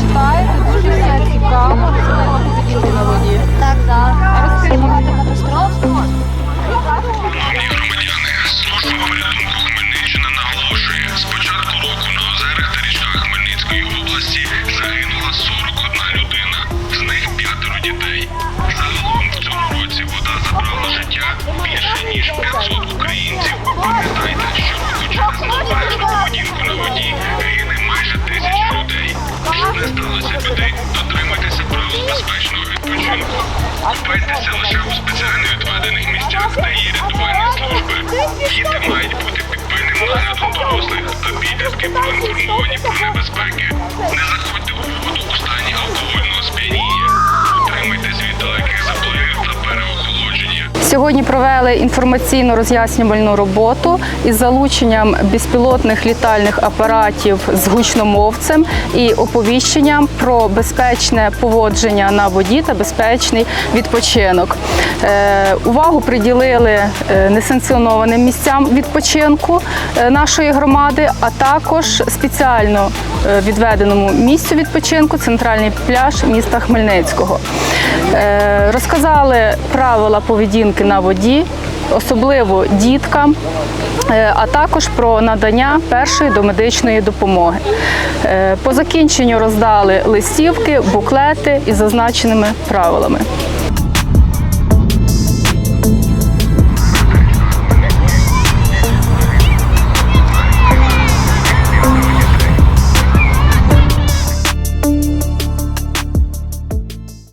читаєте, дуже все цікаво. Це на воді. Так, так. Розкажіть катастрофу. Служба порятунку Хмельниччина наголошує, з року на озерах та річках Хмельницької області загинула 41 людина. 15 людей. Дотримайтеся правил безпечного відпочинку. Купайтеся лише у спеціально відведених місцях та її рятувальні служби. Діти мають бути підпильним наглядом дорослих А підлітки проінформовані про небезпеки. Не заходьте у воду. Сьогодні провели інформаційно-роз'яснювальну роботу із залученням безпілотних літальних апаратів з гучномовцем і оповіщенням про безпечне поводження на воді та безпечний відпочинок. Е, увагу приділили е, несанкціонованим місцям відпочинку е, нашої громади, а також спеціально відведеному місцю відпочинку центральний пляж міста Хмельницького. Розказали правила поведінки на воді, особливо діткам, е, а також про надання першої домедичної допомоги. Е, По закінченню роздали листівки, буклети із зазначеними правилами.